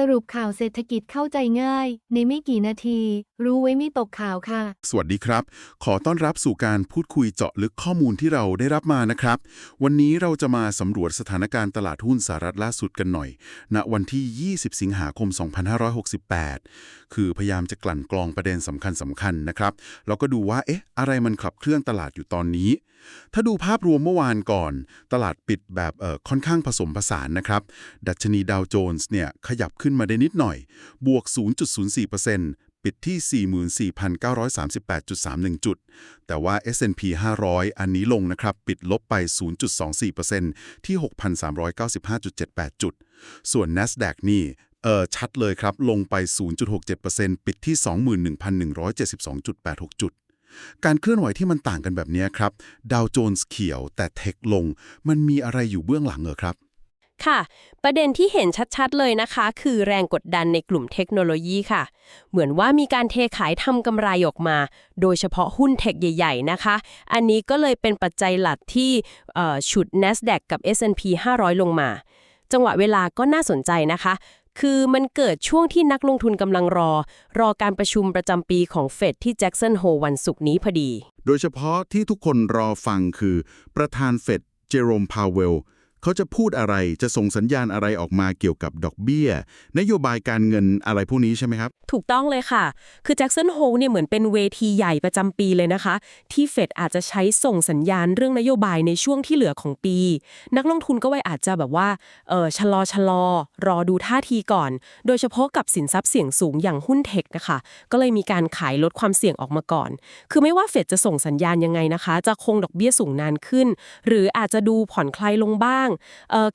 สรุปข่าวเศรษฐกิจเข้าใจง่าย ในไม่กี่นาที รู้ไว้ไม่ตกข่าวค่ะ สวัสดีครับ ขอต้อนรับสู่การพูดคุยเจาะลึกข้อมูลที่เราได้รับมานะครับ วันนี้เราจะมาสำรวจสถานการณ์ตลาดหุ้นสหรัฐล่าสุดกันหน่อย ณ วันที่ 20 สิงหาคม 2568 คือพยายามจะกลั่นกรองประเด็นสำคัญสำคัญๆนะครับ แล้วก็ดูว่า เอ๊ะ อะไรมันขับเคลื่อนตลาดอยู่ตอนนี้ ถ้าดูภาพรวมเมื่อวานก่อน ตลาดปิดแบบเออค่อนข้างผสมผสานนะครับ ดัชนีดาวโจนส์เนี่ยขยับขึ้นมาได้นิดหน่อย บวก 0.04%ปิดที่ 44,938.31 จุด แต่ว่า S&P 500 อันนี้ลงนะครับ ปิดลบไป 0.24%ที่ 6,395.78 จุด ส่วน NASDAQ นี่เออชัดเลยครับ ลงไป 0.67%ปิดที่ 21,172.86 จุด การเคลื่อนไหวที่มันต่างกันแบบนี้ครับ ดาวโจนส์เขียวแต่เทคลง มันมีอะไรอยู่เบื้องหลังเหรอครับ ค่ะ ประเด็นที่เห็นชัดๆเลยนะคะ คือแรงกดดันในกลุ่มเทคโนโลยีค่ะ เหมือนว่ามีการเทขายทำกำไรออกมา โดยเฉพาะหุ้นเทคใหญ่ ๆ นะคะ อันนี้ก็เลยเป็นปัจจัยหลักที่ฉุด NASDAQ กับ S&P 500 ลงมา จังหวะเวลาก็น่าสนใจนะคะ คือมันเกิดช่วงที่นักลงทุนกำลังรอ รอการประชุมประจำปีของเฟดที่แจ็กสันโฮวันศุกร์นี้พอดี โดยเฉพาะที่ทุกคนรอฟังคือประธานเฟดเจโรมพาวเวล เขาจะพูดอะไรจะส่งสัญญาณอะไรออกมาเกี่ยวกับดอกเบี้ย นโยบายการเงินอะไรพวกนี้ใช่ไหมครับ ถูกต้องเลยค่ะ คือแจ็กสันโฮเนี่ยเหมือนเป็นเวทีใหญ่ประจำปีเลยนะคะ ที่เฟดอาจจะใช้ส่งสัญญาณเรื่องนโยบายในช่วงที่เหลือของปี นักลงทุนก็ไว้อาจจะแบบว่าเออชะลอชะลอ รอดูท่าทีก่อน โดยเฉพาะกับสินทรัพย์เสี่ยงสูงอย่างหุ้นเทคนะคะ ก็เลยมีการขายลดความเสี่ยงออกมาก่อน คือไม่ว่าเฟดจะส่งสัญญาณยังไงนะคะ จะคงดอกเบี้ยสูงนานขึ้น หรืออาจจะดูผ่อนคลายลงบ้าง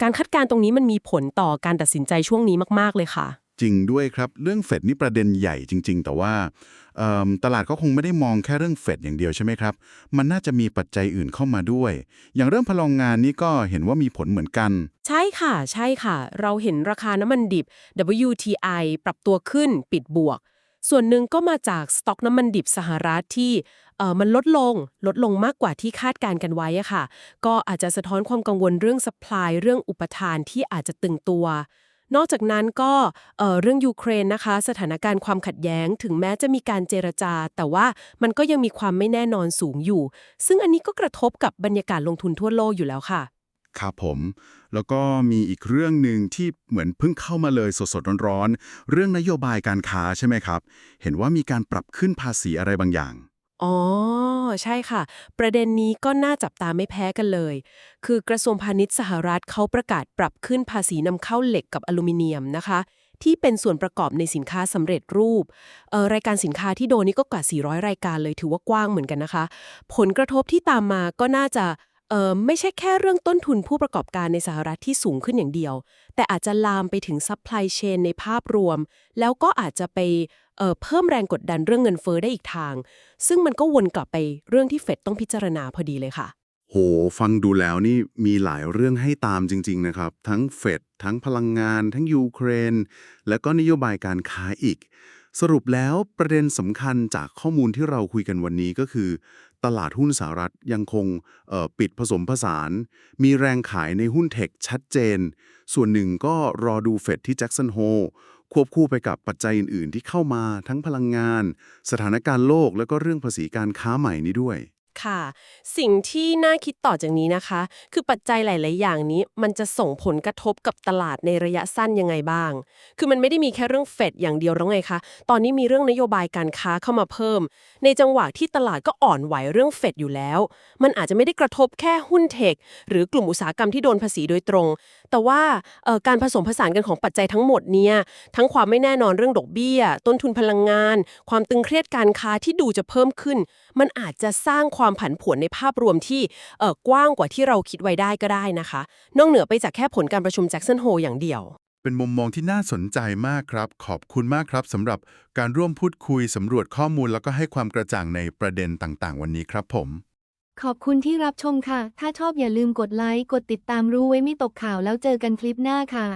การคาดการณ์ตรงนี้มันมีผลต่อการตัดสินใจช่วงนี้มาก ๆ เลยค่ะ จริงด้วยครับเรื่องเฟดนี่ประเด็นใหญ่จริง ๆ แต่ว่าเอิ่มตลาดก็คงไม่ได้มองแค่เรื่องเฟดอย่างเดียวใช่ไหมครับ มันน่าจะมีปัจจัยอื่นเข้ามาด้วย อย่างเรื่องพลังงานนี่ก็เห็นว่ามีผลเหมือนกัน ใช่ค่ะ ใช่ค่ะ เราเห็นราคาน้ำมันดิบ WTI ปรับตัวขึ้นปิดบวก ส่วนหนึ่งก็มาจากสต็อกน้ำมันดิบสหรัฐที่เอ่อมันลดลงลดลงมากกว่าที่คาดการกันไว้ค่ะ ก็อาจจะสะท้อนความกังวลเรื่อง supply เรื่องอุปทานที่อาจจะตึงตัวนอกจากนั้นก็เอ่อเรื่องยูเครนนะคะ สถานการณ์ความขัดแย้งถึงแม้จะมีการเจรจา แต่ว่ามันก็ยังมีความไม่แน่นอนสูงอยู่ ซึ่งอันนี้ก็กระทบกับบรรยากาศลงทุนทั่วโลกอยู่แล้วค่ะ ครับผม แล้วก็มีอีกเรื่องหนึ่งที่เหมือนเพิ่งเข้ามาเลยสดๆร้อนๆ เรื่องนโยบายการค้าใช่ไหมครับ เห็นว่ามีการปรับขึ้นภาษีอะไรบางอย่าง อ๋อ ใช่ค่ะ ประเด็นนี้ก็น่าจับตาไม่แพ้กันเลย คือกระทรวงพาณิชย์สหรัฐเขาประกาศปรับขึ้นภาษีนำเข้าเหล็กกับอลูมิเนียมนะคะ ที่เป็นส่วนประกอบในสินค้าสำเร็จรูปออรายการสินค้าที่โดนนี่ก็กว่า 400 รายการเลยถือว่ากว้างเหมือนกันนะคะ ผลกระทบที่ตามมาก็น่าจะ เออไม่ใช่แค่เรื่องต้นทุนผู้ประกอบการในสหรัฐที่สูงขึ้นอย่างเดียว แต่อาจจะลามไปถึงซัพพลายเชนในภาพรวม แล้วก็อาจจะไปเอ่อเพิ่มแรงกดดันเรื่องเงินเฟ้อได้อีกทาง ซึ่งมันก็วนกลับไปเรื่องที่เฟดต้องพิจารณาพอดีเลยค่ะ โห ฟังดูแล้วนี่มีหลายเรื่องให้ตามจริง ๆ นะครับ ทั้งเฟดทั้งพลังงาน ทั้งยูเครน แล้วก็นโยบายการค้าอีกสรุปแล้วประเด็นสำคัญจากข้อมูลที่เราคุยกันวันนี้ก็คือ ตลาดหุ้นสหรัฐยังคงปิดผสมผสาน มีแรงขายในหุ้นเทคชัดเจน ส่วนหนึ่งก็รอดูเฟดที่แจ็กสันโฮควบคู่ไปกับปัจจัยอื่น ๆ ที่เข้ามาทั้งพลังงาน สถานการณ์โลก และก็เรื่องภาษีการค้าใหม่นี้ด้วย ค่ะ สิ่งที่น่าคิดต่อจากนี้นะคะ คือปัจจัยหลาย ๆ อย่างนี้ มันจะส่งผลกระทบกับตลาดในระยะสั้นยังไงบ้าง คือมันไม่ได้มีแค่เรื่องเฟดอย่างเดียวแล้วไงคะ ตอนนี้มีเรื่องนโยบายการค้าเข้ามาเพิ่ม ในจังหวะที่ตลาดก็อ่อนไหวเรื่องเฟดอยู่แล้ว มันอาจจะไม่ได้กระทบแค่หุ้นเทคหรือกลุ่มอุตสาหกรรมที่โดนภาษีโดยตรง แต่ว่าการผสมผสานกันของปัจจัยทั้งหมดเนี่ยทั้งความไม่แน่นอนเรื่องดอกเบี้ย ต้นทุนพลังงาน ความตึงเครียดการค้าที่ดูจะเพิ่มขึ้น มันอาจจะสร้างความผันผวนในภาพรวมที่กว้างกว่าที่เราคิดไว้ได้ก็ได้นะคะ นอกเหนือไปจากแค่ผลการประชุมแจ็กสันโฮอย่างเดียวเป็นมุมมองที่น่าสนใจมากครับ ขอบคุณมากครับสำหรับการร่วมพูดคุยสำรวจข้อมูลแล้วก็ให้ความกระจ่างในประเด็นต่างๆ วันนี้ครับผม ขอบคุณที่รับชมค่ะ ถ้าชอบอย่าลืมกดไลค์ กดติดตามรู้ไว้ไม่ตกข่าวแล้วเจอกันคลิปหน้าค่ะ